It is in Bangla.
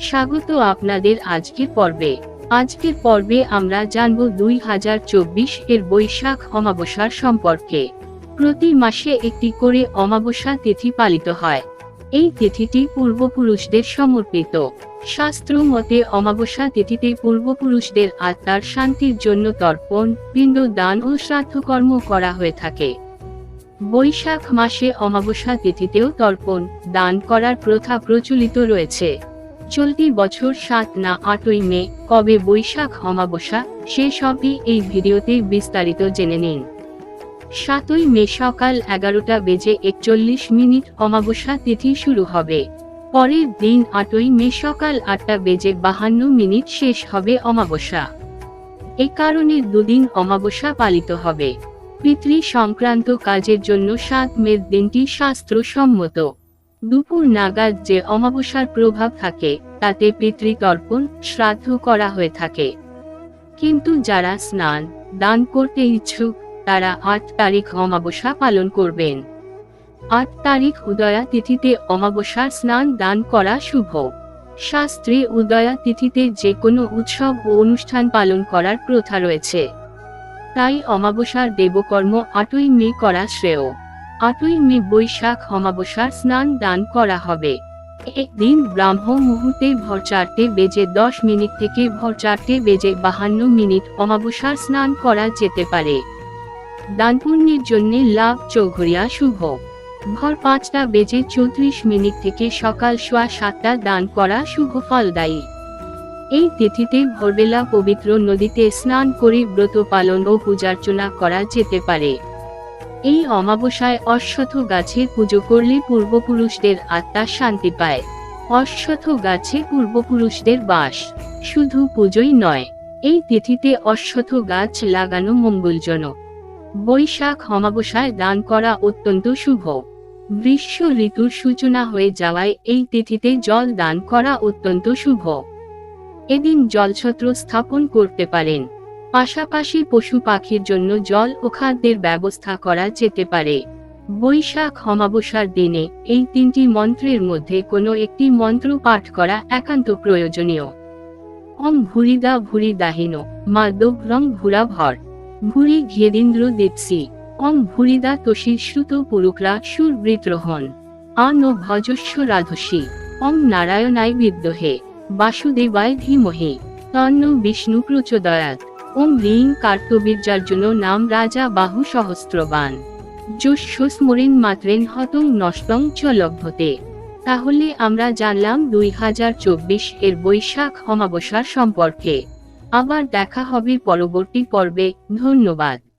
স্বাগত আপনাদের আজকের পর্বে। আজকের পর্বে আমরা জানব দুই হাজার চব্বিশ এর বৈশাখ অমাবস্যার সম্পর্কে। প্রতি মাসে একটি করে অমাবস্যা তিথি পালিত হয়। এই তিথিটি পূর্বপুরুষদের সমর্পিত। শাস্ত্র মতে অমাবস্যা তিথিতে পূর্বপুরুষদের আত্মার শান্তির জন্য তর্পণ, পিণ্ড দান ও শ্রাদ্ধকর্ম করা হয়ে থাকে। বৈশাখ মাসে অমাবস্যা তিথিতেও তর্পণ, দান করার প্রথা প্রচলিত রয়েছে। চলতি বছর সাত না আটই মে, কবে বৈশাখ অমাবস্যা, সে সবই এই ভিডিওতে বিস্তারিত জেনে নিন। সাতই মে সকাল এগারোটা বেজে একচল্লিশ মিনিট অমাবস্যা তিথি শুরু হবে। পরের দিন আটই মে সকাল আটটা বেজে বাহান্ন মিনিট শেষ হবে অমাবস্যা। এ কারণে দুদিন অমাবস্যা পালিত হবে। পিতৃ সংক্রান্ত কাজের জন্য সাত মের দিনটি শাস্ত্রসম্মত। দুপুর নাগাদ যে অমাবস্যার প্রভাব থাকে, তাতে পিতৃতর্পণ শ্রাদ্ধ করা হয়ে থাকে। কিন্তু যারা স্নান, দান করতে ইচ্ছুক, তারা আট তারিখ অমাবস্যা পালন করবেন। আট তারিখ উদয়া তিথিতে অমাবস্যার স্নান দান করা শুভ। শাস্ত্রে উদয়া তিথিতে যে কোনো উৎসব ও অনুষ্ঠান পালন করার প্রথা রয়েছে। তাই অমাবস্যার দেবকর্ম আটই মে করা শ্রেয়। আটই মে বৈশাখ অমাবস্যার স্নান দান করা হবে। একদিন ব্রাহ্ম মুহূর্তে ভর চারটে বেজে দশ মিনিট থেকে ভর চারটে বেজে বাহান্ন মিনিট অমাবস্যার স্নান করা যেতে পারে। দান পুণ্যের জন্য লাভ চৌঘরিয়া শুভ। ভর পাঁচটা বেজে চৌত্রিশ মিনিট থেকে সকাল সোয়া সাতটা দান করা শুভ ফলদায়ী। এই তিথিতে ভোরবেলা পবিত্র নদীতে স্নান করে ব্রত পালন ও পূজার্চনা করা যেতে পারে। এই অমাবস্যায় অশ্বথ গাছের পুজো করলে পূর্বপুরুষদের আত্মা শান্তি পায়। অশ্বথ গাছে পূর্বপুরুষদের বাস, শুধু পুজোই নয়, এই তিথিতে অশ্বথ গাছ লাগানো মঙ্গলজনক। বৈশাখ অমাবস্যায় দান করা অত্যন্ত শুভ। গ্রীষ্ম ঋতুর সূচনা হয়ে যাওয়ায় এই তিথিতে জল দান করা অত্যন্ত শুভ। এদিন জলছত্র স্থাপন করতে পারেন। পাশাপাশি পশু পাখির জন্য জল ও খাদ্যের ব্যবস্থা করা যেতে পারে। বৈশাখ অমাবস্যার দিনে এই তিনটি মন্ত্রের মধ্যে কোনো একটি মন্ত্র পাঠ করা একান্ত প্রয়োজনীয়। অম ভুরিদা ভুরি দাহিন, মা রং ভুরা ভর। ভুরি ঘেদিন্দ্র দেবসি। অম ভুরিদা তোষী শ্রুত পুরুকরা সুরবৃত্রহন আন ও ভজস্ব রাধসী। অম নারায়ণায় বিদ্যহে বাসুদেবায় ধীমহে। তন্ন বিষ্ণু প্রচোদয়াত। ওম হ্রিং কার্তবীর্যার্জুন নাম রাজা বাহু সহস্রবান। যস্যস্মরেন মাত্রেন হতং নষ্টং চ লভ্যতে তাহলে আমরা জানলাম দুই হাজার চব্বিশ এর বৈশাখ অমাবস্যার সম্পর্কে। আবার দেখা হবে পরবর্তী পর্বে। ধন্যবাদ।